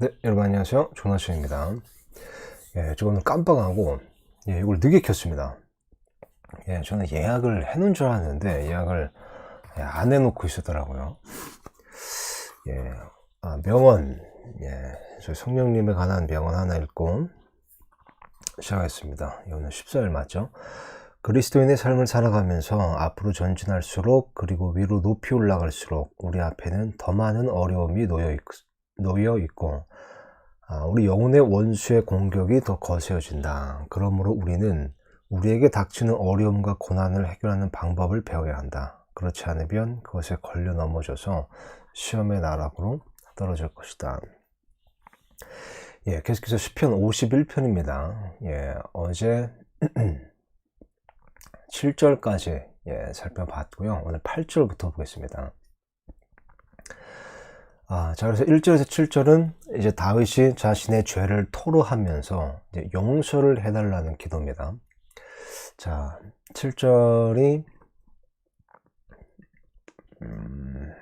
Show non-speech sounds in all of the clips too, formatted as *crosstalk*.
네, 여러분 안녕하세요. 조나시입니다. 예, 저는 깜빡하고 예, 이걸 늦게 켰습니다. 예, 저는 예약을 해놓은 줄 알았는데 예약을 예, 안 해놓고 있었더라고요. 예, 아, 명언, 예, 저희 성령님에 관한 명언 하나 읽고 시작하겠습니다. 예, 오늘 14일 맞죠? 그리스도인의 삶을 살아가면서 앞으로 전진할수록 그리고 위로 높이 올라갈수록 우리 앞에는 더 많은 어려움이 놓여, 있, 놓여 있고 아, 우리 영혼의 원수의 공격이 더 거세어진다. 그러므로 우리는 우리에게 닥치는 어려움과 고난을 해결하는 방법을 배워야 한다. 그렇지 않으면 그것에 걸려 넘어져서 시험의 나락으로 떨어질 것이다. 예, 계속해서 시편 51편입니다. 예, 어제 *clears throat* 7절까지 예, 살펴봤고요. 오늘 8절부터 보겠습니다. 아, 자, 그래서 1절에서 7절은 이제 다윗이 자신의 죄를 토로하면서 용서를 해달라는 기도입니다. 자, 7절이, 음,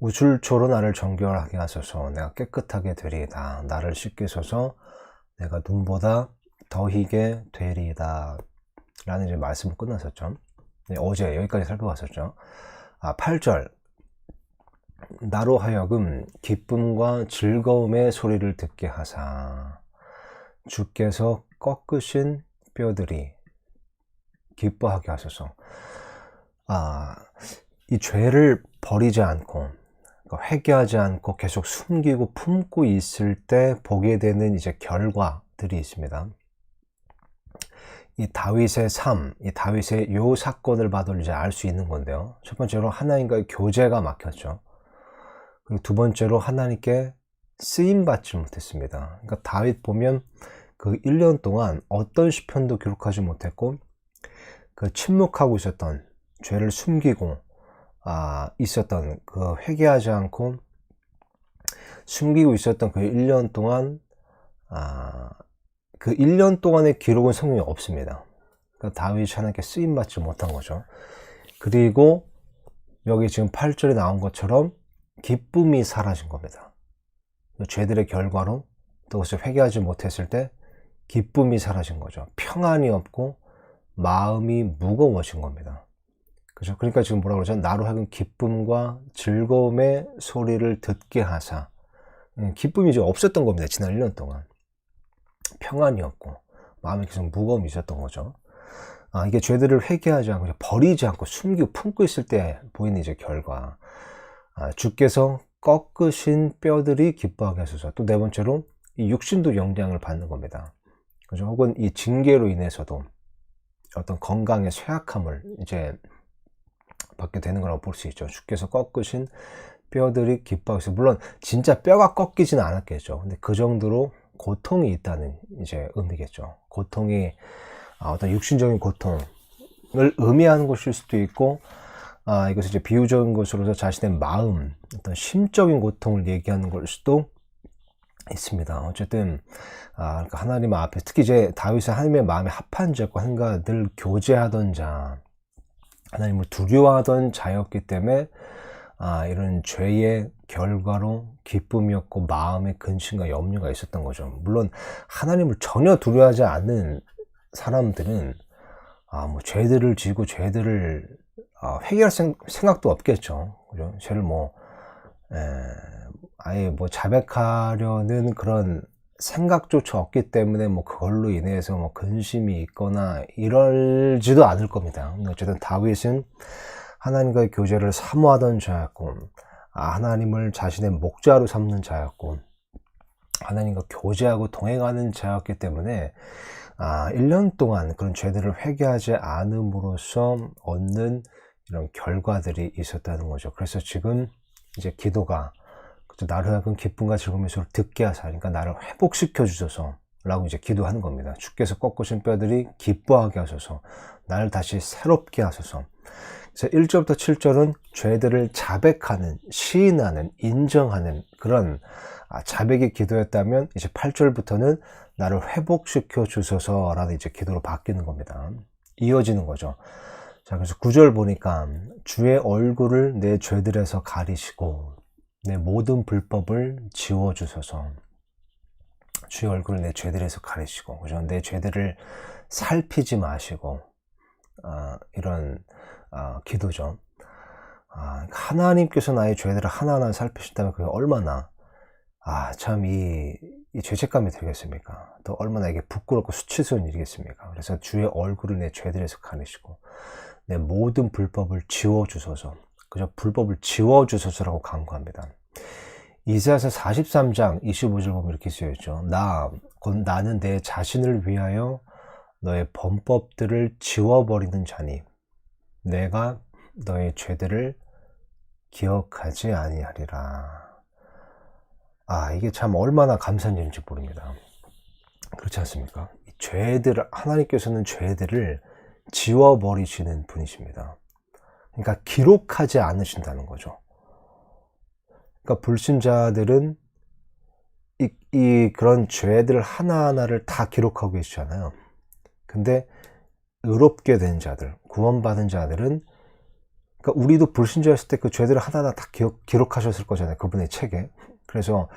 우줄초로 나를 정결하게 하소서 내가 깨끗하게 되리이다. 나를 씻게 소서 내가 눈보다 더 희게 되리이다. 라는 이제 말씀을 끝났었죠. 네, 어제 여기까지 살펴봤었죠. 아, 8절. 나로 하여금 기쁨과 즐거움의 소리를 듣게 하사 주께서 꺾으신 뼈들이 기뻐하게 하소서. 아, 이 죄를 버리지 않고 그러니까 회개하지 않고 계속 숨기고 품고 있을 때 보게 되는 이제 결과들이 있습니다. 이 다윗의 삶, 이 다윗의 요 사건을 봐도 이제 알 수 있는 건데요. 첫 번째로 하나님과의 교제가 막혔죠. 그리고 두 번째로 하나님께 쓰임 받지 못했습니다. 그러니까 다윗 보면 그 1년 동안 어떤 시편도 기록하지 못했고 그 침묵하고 있었던 죄를 숨기고 아, 있었던 그 회개하지 않고 숨기고 있었던 그 1년 동안 아, 그 1년 동안의 기록은 성경에 없습니다. 그러니까 다윗이 하나님께 쓰임 받지 못한 거죠. 그리고 여기 지금 8절에 나온 것처럼 기쁨이 사라진 겁니다. 죄들의 결과로 또 그것을 회개하지 못했을 때 기쁨이 사라진 거죠. 평안이 없고 마음이 무거워진 겁니다. 그죠? 그러니까 지금 뭐라고 그러죠? 나로 하여금 기쁨과 즐거움의 소리를 듣게 하사. 음, 기쁨이 이제 없었던 겁니다. 지난 1년 동안. 평안이 없고, 마음에 계속 무거움이 있었던 거죠. 아, 이게 죄들을 회개하지 않고, 버리지 않고, 숨기고 품고 있을 때 보이는 이제 결과. 아, 주께서 꺾으신 뼈들이 기뻐하게 하소서. 또 네 번째로, 이 육신도 영향을 받는 겁니다. 그죠? 혹은 이 징계로 인해서도 어떤 건강의 쇠약함을 이제 받게 되는 거라고 볼 수 있죠. 주께서 꺾으신 뼈들이 기뻐하셔서 물론 진짜 뼈가 꺾이지는 않았겠죠. 근데 그 정도로 고통이 있다는 이제 의미겠죠. 고통이 아, 어떤 육신적인 고통을 의미하는 것일 수도 있고 아, 이것을 이제 비유적인 것으로서 자신의 마음, 어떤 심적인 고통을 얘기하는 걸 수도 있습니다. 어쨌든 아, 그러니까 하나님 앞에 특히 이제 다윗은 하나님의 마음에 합한 자과 한가 늘 교제하던 자, 하나님을 두려워하던 자였기 때문에 아, 이런 죄의 결과로 기쁨이었고 마음의 근심과 염려가 있었던 거죠. 물론 하나님을 전혀 두려워하지 않는 사람들은 아, 뭐 죄들을 지고 죄들을 아, 회개할 생, 각도 없겠죠. 그죠? 죄를 뭐 에, 아예 뭐 자백하려는 그런 생각조차 없기 때문에 뭐 그걸로 인해서 뭐 근심이 있거나 이럴지도 않을 겁니다. 어쨌든 다윗은 하나님과의 교제를 사모하던 자였고, 아, 하나님을 자신의 목자로 삼는 자였고, 하나님과 교제하고 동행하는 자였기 때문에 아, 1년 동안 그런 죄들을 회개하지 않음으로써 얻는 이런 결과들이 있었다는 거죠. 그래서 지금 이제 기도가 나를 하여금 기쁨과 소리를 듣게 하사 그러니까 나를 회복시켜 주소서 라고 이제 기도하는 겁니다. 주께서 꺾으신 뼈들이 기뻐하게 하소서 나를 다시 새롭게 하소서 그래서 1절부터 7절은 죄들을 자백하는 시인하는 인정하는 그런 아, 자백의 기도였다면 이제 8절부터는 나를 회복시켜 주소서라는 이제 기도로 바뀌는 겁니다. 이어지는 거죠. 자, 그래서 9절 보니까 주의 얼굴을 내 죄들에서 가리시고 내 모든 불법을 지워 주소서. 주의 얼굴을 내 죄들에서 가리시고, 그죠? 내 죄들을 살피지 마시고, 아, 이런 아, 기도죠. 아, 하나님께서 나의 죄들을 하나하나 살피신다면 그게 얼마나 아, 참, 이, 이 죄책감이 들겠습니까? 또 얼마나 이게 부끄럽고 수치스러운 일이겠습니까? 그래서 주의 얼굴을 내 죄들에서 가리시고, 내 모든 불법을 지워주소서. 그저 불법을 지워주소서라고 강구합니다. 이사야서 43장 25절 보면 이렇게 쓰여 있죠. 나, 곧 나는 내 자신을 위하여 너의 범법들을 지워버리는 자니, 내가 너의 죄들을 기억하지 아니하리라. 아, 이게 참 얼마나 감사한 일인지 모릅니다. 그렇지 않습니까? 죄들을, 하나님께서는 죄들을 지워버리시는 분이십니다. 그러니까 기록하지 않으신다는 거죠. 그러니까 불신자들은 이, 이 그런 죄들 하나하나를 다 기록하고 계시잖아요. 근데 의롭게 된 자들, 구원받은 자들은 그러니까 우리도 불신자였을 때 그 죄들을 하나하나 다 기록, 기록하셨을 거잖아요. 그분의 책에. 그래서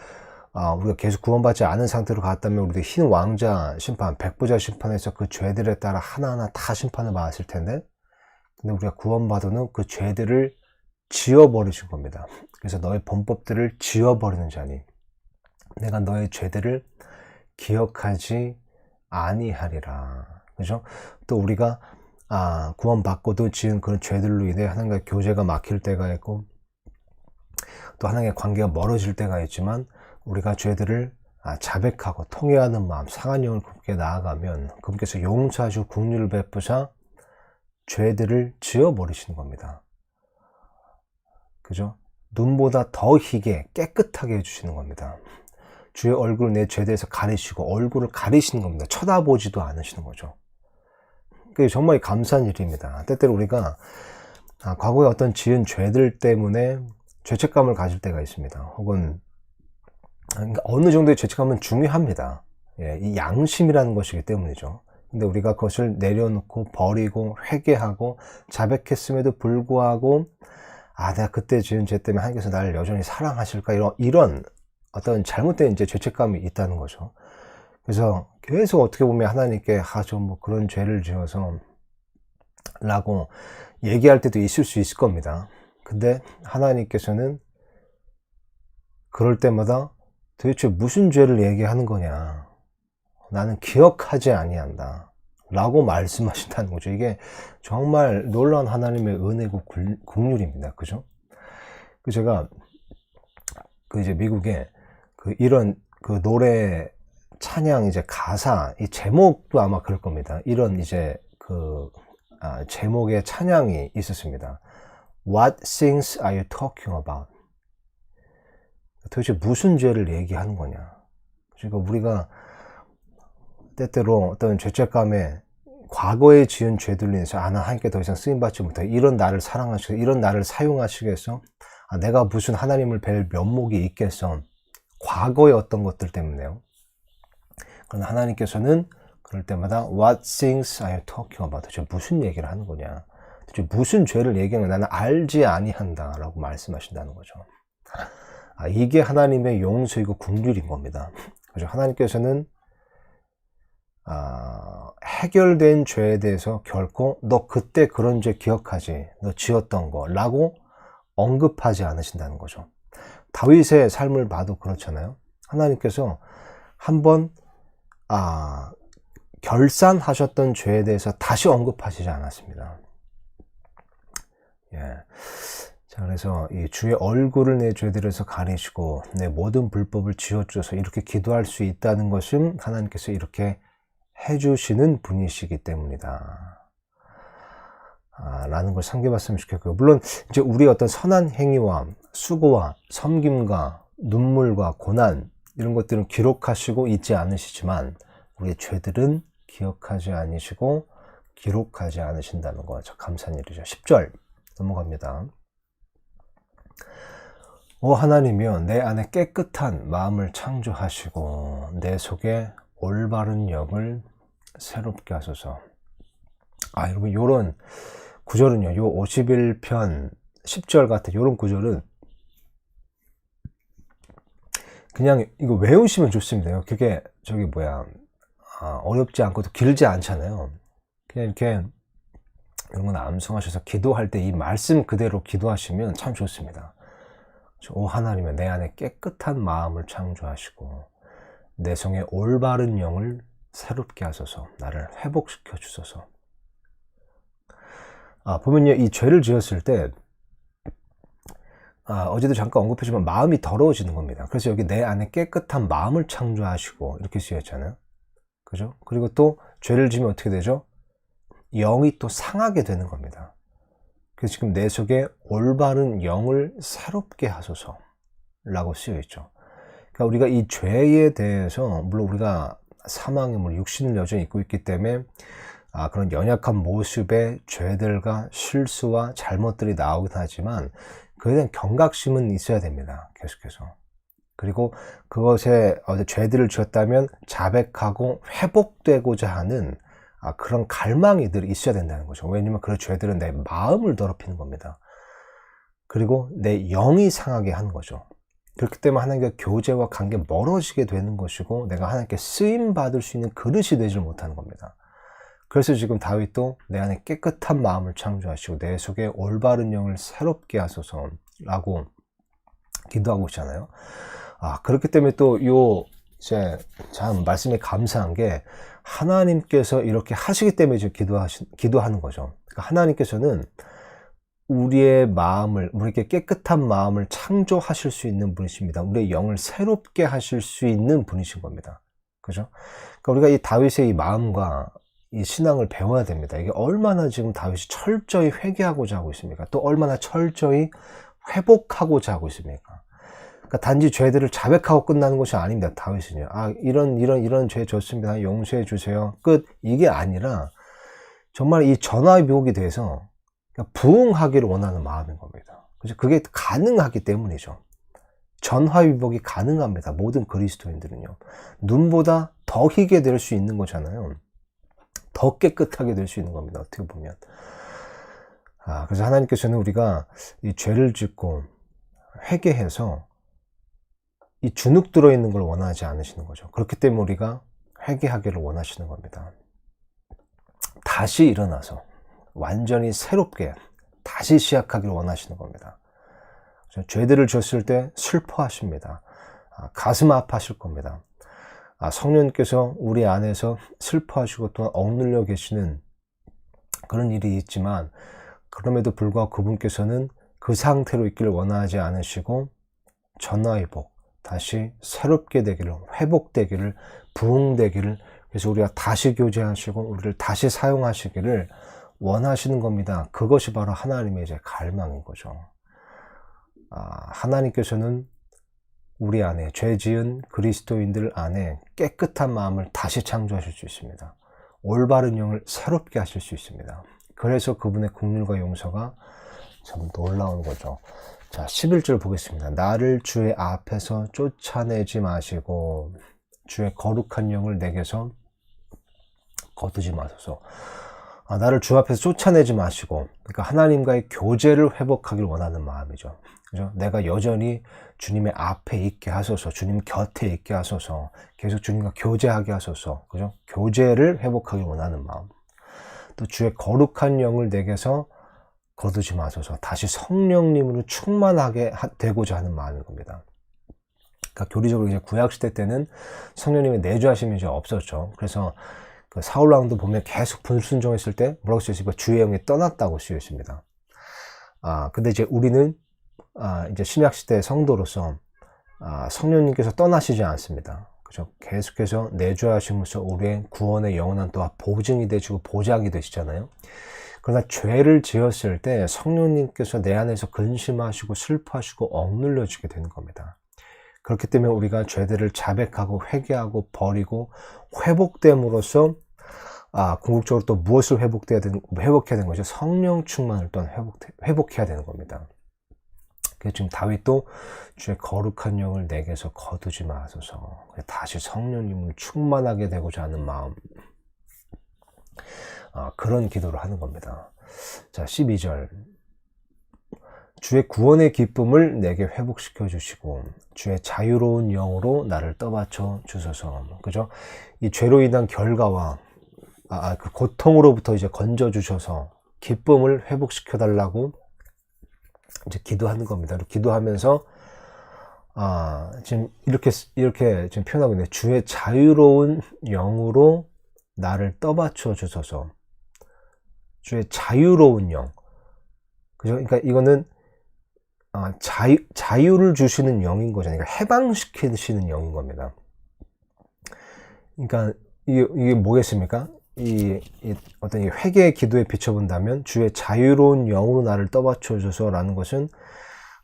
아, 우리가 계속 구원받지 않은 상태로 갔다면 우리도 흰 왕자 심판, 백부자 심판에서 그 죄들에 따라 하나하나 다 심판을 받았을 텐데 근데 우리가 구원받은 그 죄들을 지워버리신 겁니다. 그래서 너의 범법들을 지워버리는 자니 내가 너의 죄들을 기억하지 아니하리라. 그죠? 또 우리가 아, 구원받고도 지은 그런 죄들로 인해 하나님과 교제가 막힐 때가 있고 또 하나님의 관계가 멀어질 때가 있지만 우리가 죄들을 아, 자백하고 통회하는 마음, 상한 영을 그분께 나아가면 그분께서 용서하시고 국률을 베푸사 죄들을 지어버리시는 겁니다. 그죠? 눈보다 더 희게 깨끗하게 해주시는 겁니다. 주의 얼굴을 내 죄대에서 가리시고 얼굴을 가리시는 겁니다. 쳐다보지도 않으시는 거죠. 그게 정말 감사한 일입니다. 때때로 우리가 아, 과거에 어떤 지은 죄들 때문에 죄책감을 가질 때가 있습니다. 혹은 그러니까 어느 정도의 죄책감은 중요합니다. 예, 이 양심이라는 것이기 때문이죠. 근데 우리가 그것을 내려놓고 버리고 회개하고 자백했음에도 불구하고 아 내가 그때 지은 죄 때문에 하나님께서 나를 여전히 사랑하실까 이런 이런 어떤 잘못된 이제 죄책감이 있다는 거죠. 그래서 계속 어떻게 보면 하나님께 아좀뭐 그런 죄를 지어서 라고 얘기할 때도 있을 수 있을 겁니다. 근데 하나님께서는 그럴 때마다 도대체 무슨 죄를 얘기하는 거냐? 나는 기억하지 아니한다. 라고 말씀하신다는 거죠. 이게 정말 놀라운 하나님의 은혜고 국률입니다. 그죠? 그 제가 그 이제 미국에 그 이런 그 노래 찬양 이제 가사 이 제목도 아마 그럴 겁니다. 이런 이제 그 아, 제목의 찬양이 있었습니다. What things are you talking about? 도대체 무슨 죄를 얘기하는 거냐? 그러니까 우리가 때때로 어떤 죄책감에 과거에 지은 죄들로 인해서 아, 나 하나님께 더 이상 쓰임받지 못해. 이런 나를 사랑하시고, 이런 나를 사용하시겠어? 아, 내가 무슨 하나님을 뵐 면목이 있겠어? 과거의 어떤 것들 때문에요. 그러나 하나님께서는 그럴 때마다 What things are you talking about? 도대체 무슨 얘기를 하는 거냐? 무슨 죄를 얘기하는 나는 알지 아니한다 라고 말씀하신다는 거죠. 아, 이게 하나님의 용서이고 궁률인 겁니다. 그죠? 하나님께서는 아, 해결된 죄에 대해서 결코 너 그때 그런 죄 기억하지 너 지었던 거 라고 언급하지 않으신다는 거죠. 다윗의 삶을 봐도 그렇잖아요. 하나님께서 한번 아, 결산하셨던 죄에 대해서 다시 언급하시지 않았습니다. 예. 자, 그래서 이 주의 얼굴을 내 죄들에서 가리시고 내 모든 불법을 지어줘서 이렇게 기도할 수 있다는 것은 하나님께서 이렇게 해주시는 분이시기 때문이다. 아, 라는 걸 상기봤으면 좋겠고요. 물론 이제 우리 어떤 선한 행위와 수고와 섬김과 눈물과 고난 이런 것들은 기록하시고 있지 않으시지만 우리의 죄들은 기억하지 않으시고 기록하지 않으신다는 거 감사한 일이죠. 10절 넘어갑니다. 오 하나님이여 내 안에 깨끗한 마음을 창조하시고 내 속에 올바른 영을 새롭게 하소서. 아 여러분 요런 구절은요. 요 51편 10절 같은 요런 구절은 그냥 이거 외우시면 좋습니다. 그게 저기 뭐야 아, 어렵지 않고 또 길지 않잖아요. 그냥 이렇게 이런 건 암송하셔서 기도할 때 이 말씀 그대로 기도하시면 참 좋습니다. 오 하나님의 내 안에 깨끗한 마음을 창조하시고 내 성에 올바른 영을 새롭게 하소서 나를 회복시켜 주소서 아, 보면요 이 죄를 지었을 때 아, 어제도 잠깐 언급했지만 마음이 더러워지는 겁니다 그래서 여기 내 안에 깨끗한 마음을 창조하시고 이렇게 쓰였잖아요 그죠? 그리고 또 죄를 지면 어떻게 되죠? 영이 또 상하게 되는 겁니다 그래서 지금 내 속에 올바른 영을 새롭게 하소서 라고 쓰여 있죠 그러니까 우리가 이 죄에 대해서 물론 우리가 사망의 물 육신을 여전히 입고 있기 때문에 아, 그런 연약한 모습의 죄들과 실수와 잘못들이 나오긴 하지만 그에 대한 경각심은 있어야 됩니다. 계속해서. 그리고 그것에 죄들을 지었다면 자백하고 회복되고자 하는 아, 그런 갈망이 늘 있어야 된다는 거죠. 왜냐면 그런 죄들은 내 마음을 더럽히는 겁니다. 그리고 내 영이 상하게 하는 거죠. 그렇기 때문에 하나님과 교제와 관계 멀어지게 되는 것이고 내가 하나님께 쓰임 받을 수 있는 그릇이 되지 못하는 겁니다. 그래서 지금 다윗도 내 안에 깨끗한 마음을 창조하시고 내 속에 올바른 영을 새롭게 하소서라고 기도하고 있잖아요. 아 그렇기 때문에 또 요 이제 참 말씀에 감사한 게 하나님께서 이렇게 하시기 때문에 지금 기도하시 기도하는 거죠. 그러니까 하나님께서는 우리의 마음을, 우리에게 깨끗한 마음을 창조하실 수 있는 분이십니다. 우리의 영을 새롭게 하실 수 있는 분이신 겁니다. 그죠? 그러니까 우리가 이 다윗의 이 마음과 이 신앙을 배워야 됩니다. 이게 얼마나 지금 다윗이 철저히 회개하고자 하고 있습니까? 또 얼마나 철저히 회복하고자 하고 있습니까? 그러니까 단지 죄들을 자백하고 끝나는 것이 아닙니다. 다윗은요. 아, 이런, 이런, 이런 죄 졌습니다. 용서해 주세요. 끝. 이게 아니라 정말 이 전화위복이 돼서 그러니까 부흥하기를 원하는 마음인 겁니다. 그죠? 그게 가능하기 때문이죠. 전화위복이 가능합니다. 모든 그리스도인들은요. 눈보다 더 희게 될 수 있는 거잖아요. 더 깨끗하게 될 수 있는 겁니다. 어떻게 보면. 아, 그래서 하나님께서는 우리가 이 죄를 짓고 회개해서 이 주눅 들어있는 걸 원하지 않으시는 거죠. 그렇기 때문에 우리가 회개하기를 원하시는 겁니다. 다시 일어나서 완전히 새롭게 다시 시작하기를 원하시는 겁니다. 죄들을 졌을 때 슬퍼하십니다. 아, 가슴 아파하실 겁니다. 아, 성령께서 우리 안에서 슬퍼하시고 또한 억눌려 계시는 그런 일이 있지만 그럼에도 불구하고 그분께서는 그 상태로 있기를 원하지 않으시고 전화회복, 다시 새롭게 되기를, 회복되기를, 부흥되기를, 그래서 우리가 다시 교제하시고 우리를 다시 사용하시기를 원하시는 겁니다. 그것이 바로 하나님의 이제 갈망인 거죠. 아, 하나님께서는 우리 안에 죄 지은 그리스도인들 안에 깨끗한 마음을 다시 창조하실 수 있습니다. 올바른 영을 새롭게 하실 수 있습니다. 그래서 그분의 국률과 용서가 참 놀라운 거죠. 자, 11절 보겠습니다. 나를 주의 앞에서 쫓아내지 마시고 주의 거룩한 영을 내게서 거두지 마소서. 아, 나를 주 앞에서 쫓아내지 마시고, 그러니까 하나님과의 교제를 회복하기를 원하는 마음이죠. 그죠? 내가 여전히 주님의 앞에 있게 하소서, 주님 곁에 있게 하소서, 계속 주님과 교제하게 하소서, 그죠? 교제를 회복하기 원하는 마음. 또 주의 거룩한 영을 내게서 거두지 마소서, 다시 성령님으로 충만하게 되고자 하는 마음인 겁니다. 그러니까 교리적으로 이제 구약시대 때는 성령님의 내주하심이 이제 없었죠. 그래서 그 사울 왕도 보면 계속 불순종했을 때 뭐라고 쓰여 있습니까? 주의 영이 떠났다고 쓰여 있습니다. 아, 근데 이제 우리는 아, 이제 신약 시대 성도로서 아, 성령님께서 떠나시지 않습니다. 그죠? 계속해서 내주하심으로써 우리의 구원의 영원한 또한 보증이 되시고 보장이 되시잖아요. 그러나 죄를 지었을 때 성령님께서 내 안에서 근심하시고 슬퍼하시고 억눌려지게 되는 겁니다. 그렇기 때문에 우리가 죄들을 자백하고 회개하고 버리고 회복됨으로써 아, 궁극적으로 또 무엇을 회복돼야 되는, 회복해야 되는 거죠? 성령 충만을 또 회복, 회복해야 되는 겁니다. 그래서 지금 다윗도 주의 거룩한 영을 내게서 거두지 마소서. 다시 성령님을 충만하게 되고자 하는 마음. 아, 그런 기도를 하는 겁니다. 자, 12절. 주의 구원의 기쁨을 내게 회복시켜 주시고 주의 자유로운 영으로 나를 떠받쳐 주소서. 그죠? 이 죄로 인한 결과와 아, 아, 그 고통으로부터 이제 건져 주셔서 기쁨을 회복시켜 달라고 이제 기도하는 겁니다. 기도하면서 아, 지금 이렇게 이렇게 지금 표현하고 있는데 주의 자유로운 영으로 나를 떠받쳐 주소서. 주의 자유로운 영. 그죠? 그러니까 이거는 아, 자유, 자유를 주시는 영인 거죠. 그러니까 해방시키시는 영인 겁니다. 그러니까 이게, 이게 뭐겠습니까? 이, 이 어떤 이 회개의 기도에 비춰본다면 주의 자유로운 영으로 나를 떠받쳐줘서라는 것은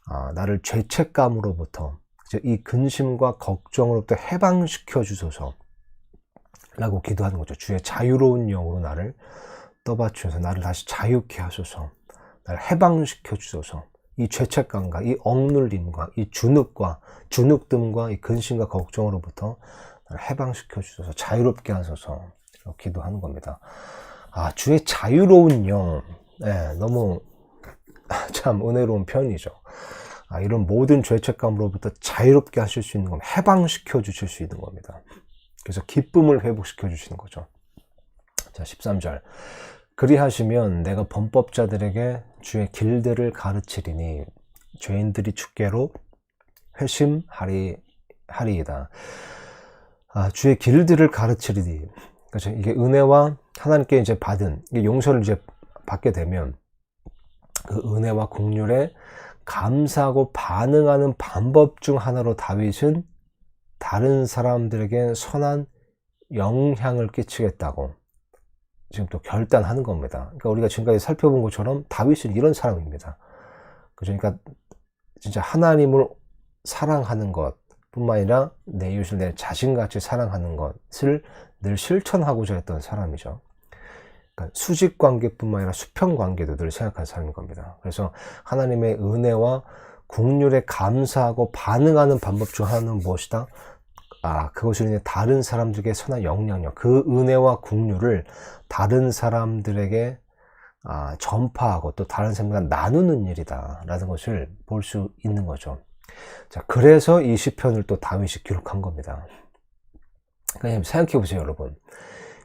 아, 나를 죄책감으로부터 이 근심과 걱정으로부터 해방시켜 주소서 라고 기도하는 거죠. 주의 자유로운 영으로 나를 떠받쳐서 나를 다시 자유케 하소서 나를 해방시켜 주소서 이 죄책감과 이 억눌림과 이 주눅과 주눅듦과 이 근심과 걱정으로부터 나를 해방시켜 주소서 자유롭게 하소서 기도하는 겁니다. 아 주의 자유로운 영, 네, 너무 *laughs* 참 은혜로운 표현이죠. 아, 이런 모든 죄책감으로부터 자유롭게 하실 수 있는 겁니다. 해방시켜 주실 수 있는 겁니다. 그래서 기쁨을 회복시켜 주시는 거죠. 자, 13절. 그리하시면 내가 범법자들에게 주의 길들을 가르치리니 죄인들이 주께로 회심하리 하리이다. 아, 주의 길들을 가르치리니 그렇죠. 이게 은혜와 하나님께 이제 받은 용서를 이제 받게 되면 그 은혜와 국률에 감사하고 반응하는 방법 중 하나로 다윗은 다른 사람들에게 선한 영향을 끼치겠다고 지금 또 결단하는 겁니다. 그러니까 우리가 지금까지 살펴본 것처럼 다윗은 이런 사람입니다. 그러니까 진짜 하나님을 사랑하는 것 뿐만 아니라 내 이웃을 내 자신같이 사랑하는 것을 늘 실천하고자 했던 사람이죠. 그러니까 수직 관계뿐만 아니라 수평 관계도 늘 생각한 사람인 겁니다. 그래서 하나님의 은혜와 국률에 감사하고 반응하는 방법 중 하나는 무엇이다? 아, 인해 다른 사람들에게 선한 영향력, 그 은혜와 국률을 다른 사람들에게 아, 전파하고 또 다른 사람들과 나누는 일이다. 라는 것을 볼 수 있는 거죠. 자, 그래서 이 시편을 또 다윗이 기록한 겁니다. 그러니까 생각해 보세요, 여러분.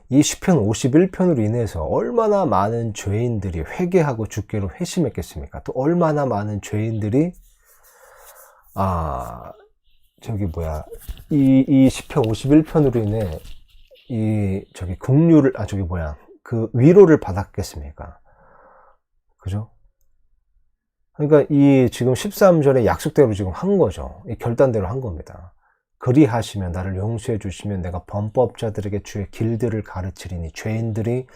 이 시편 51편으로 인해서 얼마나 많은 죄인들이 회개하고 주께로 회심했겠습니까? 또 얼마나 많은 죄인들이 아 저기 뭐야 이, 이 시편 51편으로 인해 이 저기 국류를 아 저기 뭐야 그 위로를 받았겠습니까? 그죠? 그러니까 이 지금 13절의 약속대로 지금 한 거죠. 이 결단대로 한 겁니다. 그리하시면 나를 용서해 주시면 내가 범법자들에게 주의 길들을 가르치리니 죄인들이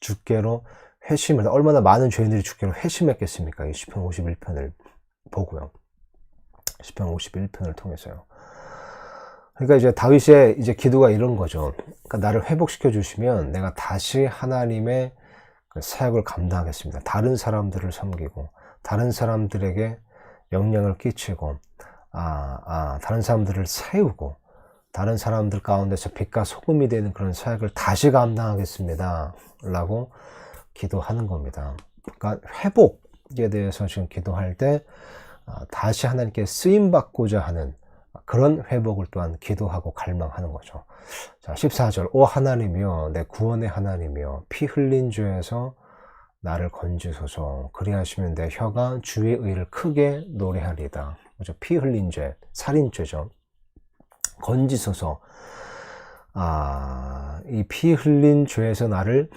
주께로 회심을 얼마나 많은 죄인들이 주께로 회심했겠습니까? 이 시편 51편을 보고요. 시편 51편을 통해서요. 그러니까 이제 다윗의 이제 기도가 이런 거죠. 그러니까 나를 회복시켜 주시면 내가 다시 하나님의 그 사역을 감당하겠습니다. 다른 사람들을 섬기고 다른 사람들에게 영향을 끼치고 아, 아, 다른 사람들을 세우고 다른 사람들 가운데서 빛과 소금이 되는 그런 사역을 다시 감당하겠습니다. 라고 기도하는 겁니다. 그러니까 회복에 대해서 지금 기도할 때 아, 다시 하나님께 쓰임 받고자 하는 그런 회복을 또한 기도하고 갈망하는 거죠. 자, 14절. 오 하나님이여 내 구원의 하나님이여 피 흘린 죄에서 나를 건지소서 그리하시면 내 혀가 주의 의를 크게 노래하리다. 그죠? 피 흘린 죄, 살인죄죠. 건지소서. 아, 이 피 흘린 죄에서 나를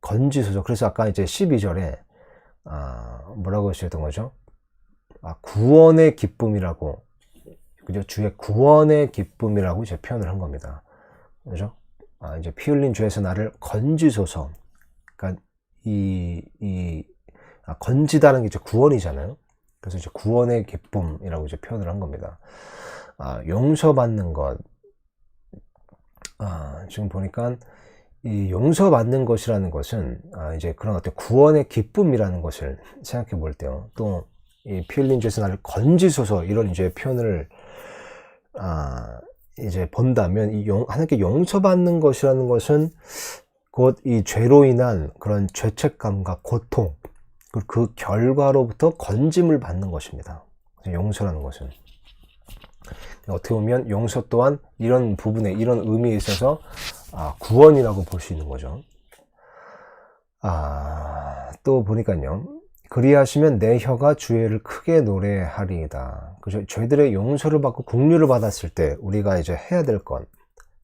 건지소서. 그래서 아까 이제 12절에, 아, 뭐라고 하셨던 거죠? 아, 구원의 기쁨이라고, 그죠? 주의 구원의 기쁨이라고 이제 표현을 한 겁니다. 그죠? 아, 이제 피 흘린 죄에서 나를 건지소서. 그러니까 이, 이, 아, 건지다는 게 이제 구원이잖아요. 그래서 이제 구원의 기쁨이라고 이제 표현을 한 겁니다. 아, 용서받는 것. 아, 지금 보니까 이 용서받는 것이라는 것은 아, 이제 그런 어떤 구원의 기쁨이라는 것을 생각해 볼 때요. 또이 피 흘린 죄에서 나를 건지소서 이런 이제 표현을 아, 이제 본다면 이 용, 하나님께 용서받는 것이라는 것은 곧 이 죄로 인한 그런 죄책감과 고통 그리고 그 결과로부터 건짐을 받는 것입니다. 용서라는 것은. 어떻게 보면 용서 또한 이런 부분에 이런 의미에 있어서 아, 구원이라고 볼 수 있는 거죠. 아, 또 보니까요. 그리하시면 내 혀가 주의를 크게 노래하리이다. 그죠? 저희들의 용서를 받고 국류를 받았을 때 우리가 이제 해야 될 것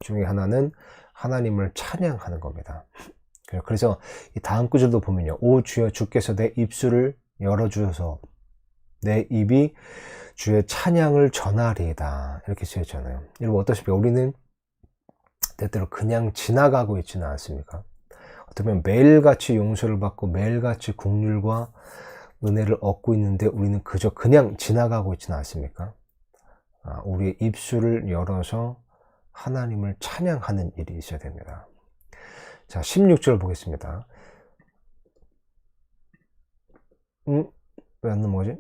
중에 하나는 하나님을 찬양하는 겁니다. 그래서 이 다음 구절도 보면요. 오 주여 주께서 내 입술을 열어주셔서 내 입이 주의 찬양을 전하리이다. 이렇게 쓰였잖아요. 여러분 어떠십니까? 우리는 때때로 그냥 지나가고 있지는 않습니까? 어쩌면 매일같이 용서를 받고 매일같이 국률과 은혜를 얻고 있는데 우리는 그저 그냥 지나가고 있지는 않습니까? 아, 우리의 입술을 열어서 하나님을 찬양하는 일이 있어야 됩니다. 자, 16절 보겠습니다. 음, 왜 안 넘어가지?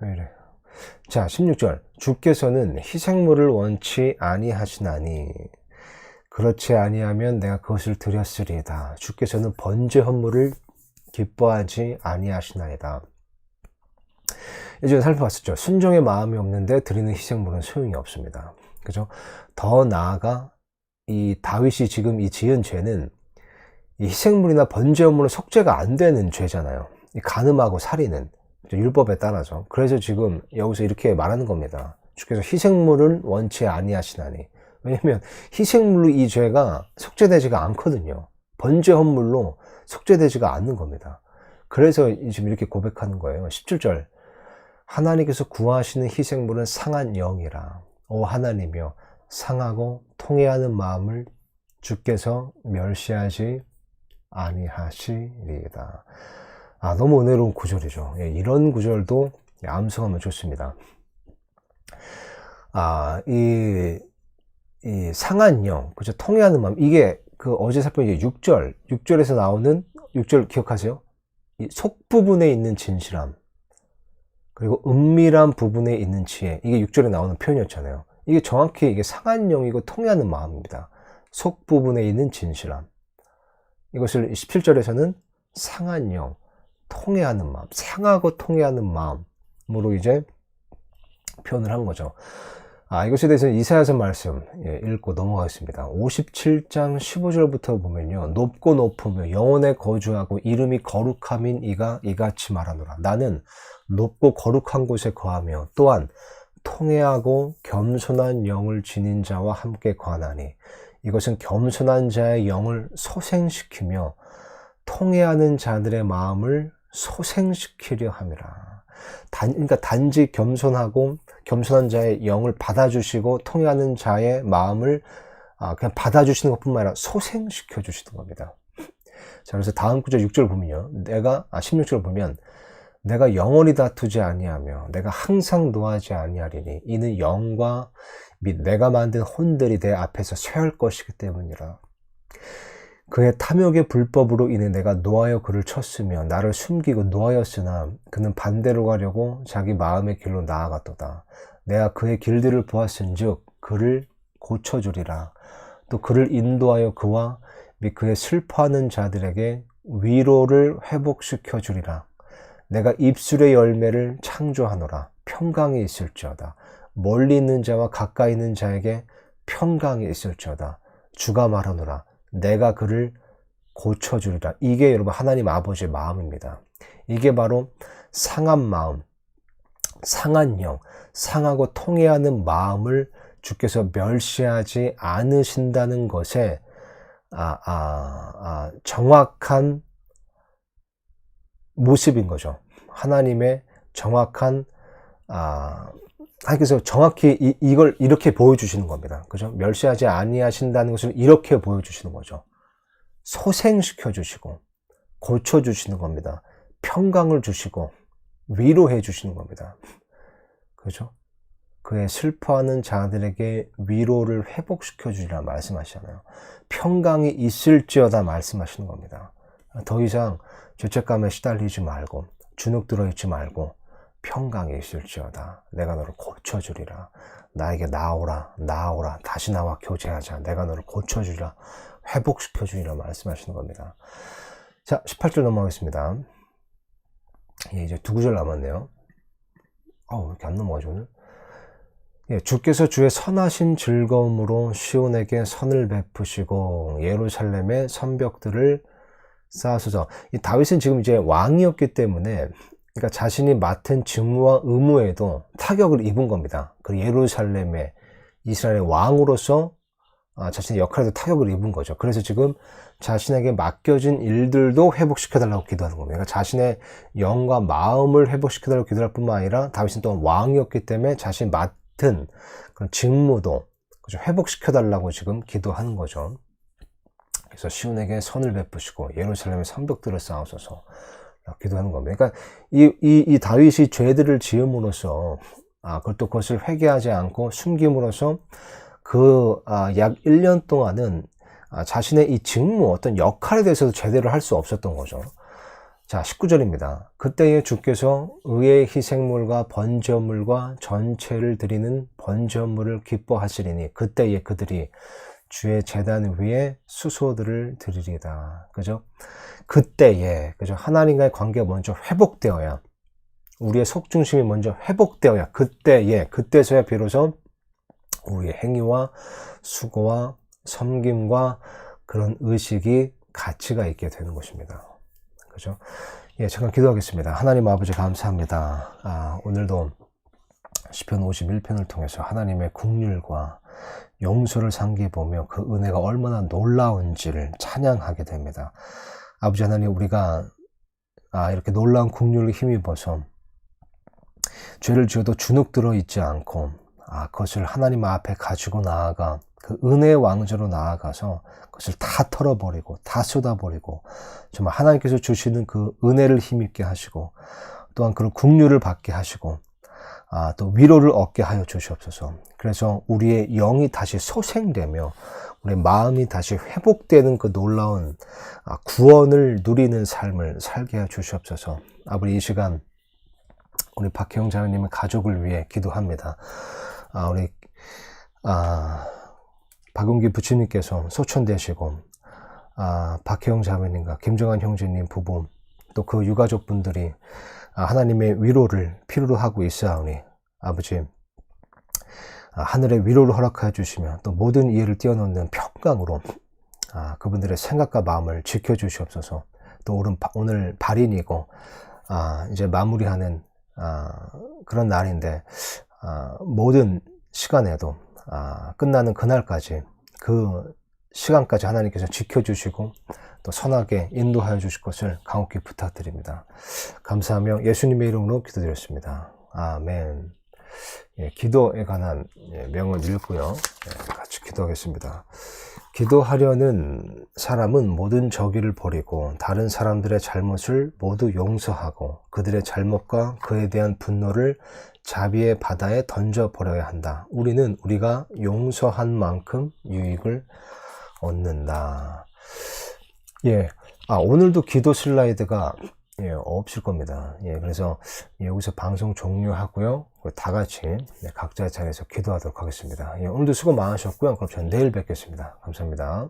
왜 이래? 자, 16절. 주께서는 희생물을 원치 아니하시나니 그렇지 아니하면 내가 그것을 드렸으리이다. 주께서는 번제 헌물을 기뻐하지 아니하시나이다. 예전에 살펴봤었죠. 순종의 마음이 없는데 드리는 희생물은 소용이 없습니다. 그죠? 더 나아가 이 다윗이 지금 이 지은 죄는 이 희생물이나 번제 헌물은 속죄가 안 되는 죄잖아요. 이 간음하고 살인은 율법에 따라서. 그래서 지금 여기서 이렇게 말하는 겁니다. 주께서 희생물을 원치 아니하시나니. 왜냐면 희생물로 이 죄가 속죄되지가 않거든요. 번제 헌물로 속죄되지가 않는 겁니다. 그래서 지금 이렇게 고백하는 거예요. 17절. 하나님께서 구하시는 희생물은 상한 영이라. 오 하나님이여 상하고 통해하는 마음을 주께서 멸시하지 아니하시리이다. 아, 너무 은혜로운 구절이죠. 예, 이런 구절도 암송하면 좋습니다. 아, 이, 이 상한 영, 그죠? 통해하는 마음. 이게 그 어제 살펴본 6절, 6절에서 나오는, 6절 기억하세요? 이 속 부분에 있는 진실함. 그리고 은밀한 부분에 있는 지혜. 이게 6절에 나오는 표현이었잖아요. 이게 정확히 이게 상한 영이고 통해하는 마음입니다. 속 부분에 있는 진실함. 이것을 17절에서는 상한 영, 통해하는 마음, 상하고 통해하는 마음으로 이제 표현을 한 거죠. 아, 이것에 대해서는 이사야서 말씀 예, 읽고 넘어가겠습니다. 57장 15절부터 보면요. 높고 높으며 영원에 거주하고 이름이 거룩함인 이가 이같이 말하노라. 나는 높고 거룩한 곳에 거하며 또한 통해하고 겸손한 영을 지닌 자와 함께 관하니 이것은 겸손한 자의 영을 소생시키며 통해하는 자들의 마음을 소생시키려 함이라. 단, 그러니까 단지 겸손하고 겸손한 자의 영을 받아주시고 통해하는 자의 마음을 아, 그냥 받아주시는 것뿐만 아니라 소생시켜 주시는 겁니다. 자, 그래서 다음 구절 6절 보면요. 내가, 아, 16절 보면, 내가 영원히 다투지 아니하며, 내가 항상 노하지 아니하리니, 이는 영과 및 내가 만든 혼들이 내 앞에서 쇠할 것이기 때문이라. 그의 탐욕의 불법으로 인해 내가 노하여 그를 쳤으며 나를 숨기고 노하였으나 그는 반대로 가려고 자기 마음의 길로 나아갔도다. 내가 그의 길들을 보았은즉 그를 고쳐주리라. 또 그를 인도하여 그와 및 그의 슬퍼하는 자들에게 위로를 회복시켜 주리라. 내가 입술의 열매를 창조하노라. 평강이 있을지어다. 멀리 있는 자와 가까이 있는 자에게 평강이 있을지어다. 주가 말하노라. 내가 그를 고쳐주리라. 이게 여러분 하나님 아버지의 마음입니다. 이게 바로 상한 마음, 상한 영, 상하고 통해하는 마음을 주께서 멸시하지 않으신다는 것에 아, 아, 아, 정확한 모습인 거죠. 하나님의 정확한 아, 하나님께서 정확히 이, 이걸 이렇게 보여주시는 겁니다. 그죠? 멸시하지 아니하신다는 것을 이렇게 보여주시는 거죠. 소생시켜 주시고 고쳐 주시는 겁니다. 평강을 주시고 위로해 주시는 겁니다. 그죠? 그의 슬퍼하는 자들에게 위로를 회복시켜 주리라 말씀하시잖아요. 평강이 있을지어다 말씀하시는 겁니다. 더 이상 죄책감에 시달리지 말고 주눅 들어 있지 말고 평강이 있을지어다. 내가 너를 고쳐주리라. 나에게 나오라, 나오라. 다시 나와 교제하자. 내가 너를 고쳐주리라. 회복시켜 주리라 말씀하시는 겁니다. 자, 18절 넘어가겠습니다. 예, 이제 두 구절 남았네요. 아우, 왜 이렇게 안 넘어가죠, 오늘? 예, 주께서 주의 선하신 즐거움으로 시온에게 선을 베푸시고 예루살렘의 선벽들을 쌓으소서. 이 다윗은 지금 이제 왕이었기 때문에 그러니까 자신이 맡은 직무와 의무에도 타격을 입은 겁니다. 그 예루살렘의 이스라엘의 왕으로서 아, 자신의 역할에도 타격을 입은 거죠. 그래서 지금 자신에게 맡겨진 일들도 회복시켜달라고 기도하는 겁니다. 그러니까 자신의 영과 마음을 회복시켜달라고 기도할 뿐만 아니라 다윗은 또한 왕이었기 때문에 자신이 맡은 그런 직무도? 회복시켜달라고 지금 기도하는 거죠. 그래서 시온에게 선을 베푸시고 예루살렘의 성벽들을 쌓으소서 기도하는 겁니다. 그러니까 이, 이, 이 다윗이 죄들을 지음으로써 아, 그것도 그것을 회개하지 않고 숨김으로써 그, 아, 약 1년 동안은 아, 자신의 이 직무, 어떤 역할에 대해서도 제대로 할 수 없었던 거죠. 자, 19절입니다. 그때에 주께서 의의 희생물과 번제물과 전체를 드리는 번제물을 기뻐하시리니 그때에 그들이 주의 재단 위에 수소들을 드리리다. 그죠? 그때에, 그죠? 하나님과의 관계가 먼저 회복되어야, 우리의 속중심이 먼저 회복되어야, 그때에, 그때서야 비로소 우리의 행위와 수고와 섬김과 그런 의식이 가치가 있게 되는 것입니다. 그죠? 예, 잠깐 기도하겠습니다. 하나님 아버지 감사합니다. 아, 오늘도 시편 51편을 통해서 하나님의 국률과 용서를 상기해 보며 그 은혜가 얼마나 놀라운지를 찬양하게 됩니다. 아버지 하나님 우리가 아, 이렇게 놀라운 국률을 힘입어서 죄를 지어도 주눅 들어 있지 않고 아, 그것을 하나님 앞에 가지고 나아가 그 은혜의 왕조로 나아가서 그것을 다 털어버리고 다 쏟아버리고 정말 하나님께서 주시는 그 은혜를 힘입게 하시고 또한 그런 국류를 받게 하시고 아, 또 위로를 얻게 하여 주시옵소서. 그래서 우리의 영이 다시 소생되며 우리 마음이 다시 회복되는 그 놀라운 아, 구원을 누리는 삶을 살게 해 주시옵소서. 아버지 이 시간 우리 박혜영 자매님의 가족을 위해 기도합니다. 아, 우리 아, 박용기 부처님께서 소천되시고 아, 박혜영 자매님과 김정환 형제님 부부 또 그 유가족분들이 아, 하나님의 위로를 필요로 하고 있사오니 아버지 아, 하늘의 위로를 허락하여 주시며 또 모든 이해를 뛰어넘는 평강으로 아, 그분들의 생각과 마음을 지켜주시옵소서. 또 오늘, 발인이고 아, 이제 마무리하는 아, 그런 날인데 아, 모든 시간에도 아, 끝나는 그날까지 그 시간까지 하나님께서 지켜주시고 또 선하게 인도하여 주실 것을 강혹히 부탁드립니다. 감사하며 예수님의 이름으로 기도드렸습니다. 아멘. 예, 기도에 관한 예, 명을 읽고요. 예, 같이 기도하겠습니다. 기도하려는 사람은 모든 저기를 버리고 다른 사람들의 잘못을 모두 용서하고 그들의 잘못과 그에 대한 분노를 자비의 바다에 던져버려야 한다. 우리는 우리가 용서한 만큼 유익을 얻는다. 예. 아, 오늘도 기도 슬라이드가 예, 없을 겁니다. 예, 그래서 여기서 방송 종료하고요. 다 같이 네, 각자의 자리에서 기도하도록 하겠습니다. 예, 오늘도 수고 많으셨고요. 그럼 저는 내일 뵙겠습니다. 감사합니다.